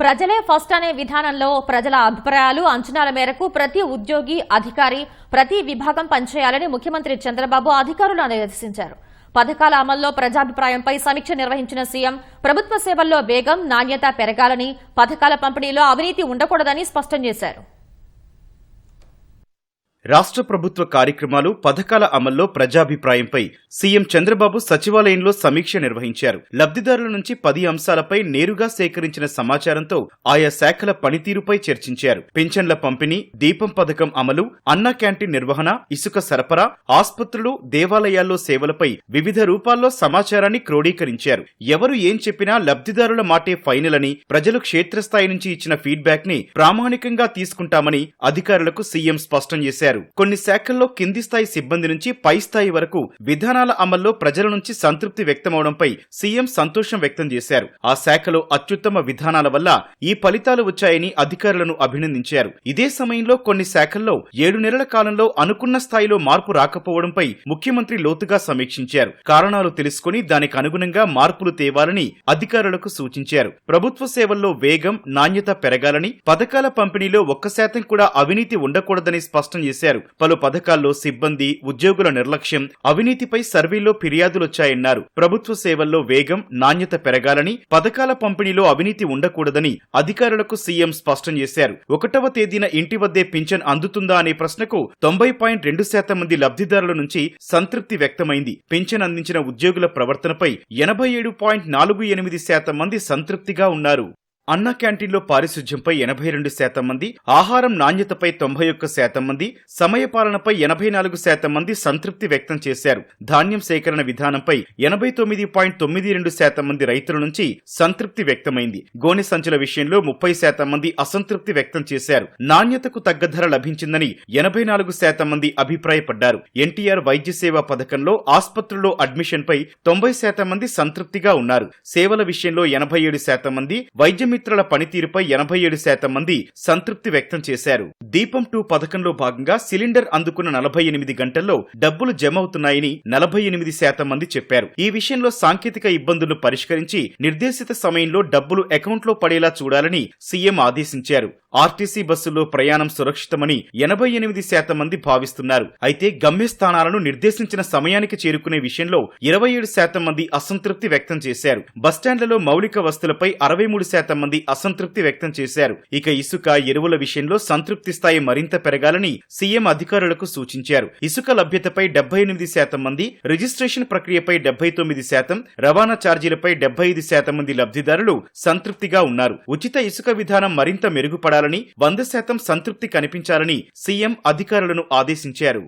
ప్రజలే ఫస్ట్ అనే విధానంలో ప్రజల అభిప్రాయాలు అంచనాల మేరకు ప్రతి ఉద్యోగి అధికారి ప్రతి విభాగం పనిచేయాలని ముఖ్యమంత్రి చంద్రబాబు అధికారులు ఆదేశించారు. పథకాల అమల్లో ప్రజాభిప్రాయంపై సమీక్ష నిర్వహించిన సీఎం ప్రభుత్వ సేవల్లో వేగం నాణ్యత పెరగాలని పథకాల పంపిణీలో అవినీతి ఉండకూడదని స్పష్టం చేశారు. రాష్ట్ర ప్రభుత్వ కార్యక్రమాలు పథకాల అమల్లో ప్రజాభిప్రాయంపై సీఎం చంద్రబాబు సచివాలయంలో సమీక్ష నిర్వహించారు. లబ్ధిదారుల నుంచి పది అంశాలపై నేరుగా సేకరించిన సమాచారంతో ఆయా శాఖల పనితీరుపై చర్చించారు. పింఛన్ల పంపిణీ దీపం పథకం అమలు అన్న క్యాంటీన్ నిర్వహణ ఇసుక సరఫరా ఆస్పత్రులు దేవాలయాల్లో సేవలపై వివిధ రూపాల్లో సమాచారాన్ని క్రోడీకరించారు. ఎవరు ఏం చెప్పినా లబ్ధిదారుల మాటే ఫైనల్ అని ప్రజలు క్షేత్రస్థాయి నుంచి ఇచ్చిన ఫీడ్బ్యాక్ని ప్రామాణికంగా తీసుకుంటామని అధికారులకు సీఎం స్పష్టం చేశారు. కొన్ని శాఖల్లో కింది స్థాయి సిబ్బంది నుంచి పై స్థాయి వరకు విధానాల అమల్లో ప్రజల నుంచి సంతృప్తి వ్యక్తమవడంపై సీఎం సంతోషం వ్యక్తం చేశారు. ఆ శాఖలో అత్యుత్తమ విధానాల వల్ల ఈ ఫలితాలు వచ్చాయని అధికారులను అభినందించారు. ఇదే సమయంలో కొన్ని శాఖల్లో ఏడు నెలల కాలంలో అనుకున్న స్థాయిలో మార్పు రాకపోవడంపై ముఖ్యమంత్రి లోతుగా సమీక్షించారు. కారణాలు తెలుసుకుని దానికి అనుగుణంగా మార్పులు తేవాలని అధికారులకు సూచించారు. ప్రభుత్వ సేవల్లో వేగం నాణ్యత పెరగాలని పథకాల పంపిణీలో ఒక్క శాతం కూడా అవినీతి ఉండకూడదని స్పష్టం చేశారు. పలు పథకాల్లో సిబ్బంది ఉద్యోగుల నిర్లక్ష్యం అవినీతిపై సర్వేలో ఫిర్యాదులొచ్చాయన్నారు. ప్రభుత్వ సేవల్లో వేగం నాణ్యత పెరగాలని పథకాల పంపిణీలో అవినీతి ఉండకూడదని అధికారులకు సీఎం స్పష్టం చేశారు. ఒకటవ తేదీన ఇంటి వద్దే పింఛన్ అందుతుందా అనే ప్రశ్నకు తొంభై పాయింట్ రెండు శాతం మంది లబ్ధిదారుల నుంచి సంతృప్తి వ్యక్తమైంది. పింఛన్ అందించిన ఉద్యోగుల ప్రవర్తనపై ఎనభై ఏడు పాయింట్ నాలుగు ఎనిమిది శాతం మంది సంతృప్తిగా ఉన్నారు. అన్న క్యాంటీన్లో పారిశుధ్యంపై ఎనభై రెండు శాతం మంది ఆహారం నాణ్యతపై తొంభై ఒక్క శాతం మంది సమయపాలనపై ఎనభై నాలుగు శాతం మంది సంతృప్తి వ్యక్తం చేశారు. ధాన్యం సేకరణ విధానంపై ఎనభై తొమ్మిది పాయింట్ తొమ్మిది రెండు శాతం మంది రైతుల నుంచి సంతృప్తి వ్యక్తమైంది. గోనె సంచుల విషయంలో ముప్పై శాతం మంది అసంతృప్తి వ్యక్తం చేశారు. నాణ్యతకు తగ్గ ధర లభించిందని ఎనభై నాలుగు శాతం మంది అభిప్రాయపడ్డారు. ఎన్టీఆర్ వైద్య సేవా పథకంలో ఆసుపత్రుల్లో అడ్మిషన్ పై తొంభై శాతం మంది సంతృప్తిగా ఉన్నారు. సేవల విషయంలో ఎనభై ఏడు శాతం మంది వైద్యం మిత్రుల పనితీరుపై ఎనభై ఏడు శాతం మంది సంతృప్తి వ్యక్తం చేశారు. దీపం టూ పథకంలో భాగంగా సిలిండర్ అందుకున్న నలభై ఎనిమిది గంటల్లో డబ్బులు జమ అవుతున్నాయని నలభై ఎనిమిది శాతం మంది చెప్పారు. ఈ విషయంలో సాంకేతిక ఇబ్బందులను పరిష్కరించి నిర్దేశిత సమయంలో డబ్బులు అకౌంట్లో పడేలా చూడాలని సీఎం ఆదేశించారు. ఆర్టీసీ బస్సుల్లో ప్రయాణం సురక్షితమని ఎనభై ఎనిమిది శాతం మంది భావిస్తున్నారు. అయితే గమ్యస్థానాలను నిర్దేశించిన సమయానికి చేరుకునే విషయంలో ఇరవై ఏడు శాతం మంది అసంతృప్తి వ్యక్తం చేశారు. బస్టాండ్లలో మౌలిక వస్తువులపై అరవై మూడు శాతం మంది అసంతృప్తి వ్యక్తం చేశారు. ఇక ఇసుక ఎరువుల విషయంలో సంతృప్తి స్థాయి మరింత పెరగాలని సీఎం అధికారులకు సూచించారు. ఇసుక లభ్యతపై డెబ్బై ఎనిమిది శాతం మంది రిజిస్ట్రేషన్ ప్రక్రియపై డెబ్బై తొమ్మిది శాతం రవాణా ఛార్జీలపై డెబ్బై ఐదు శాతం మంది లబ్ధిదారులు సంతృప్తిగా ఉన్నారు. ఉచిత ఇసుక విధానం మరింత మెరుగుపడాలని వంద శాతం సంతృప్తి కనిపించాలని సీఎం అధికారులను ఆదేశించారు.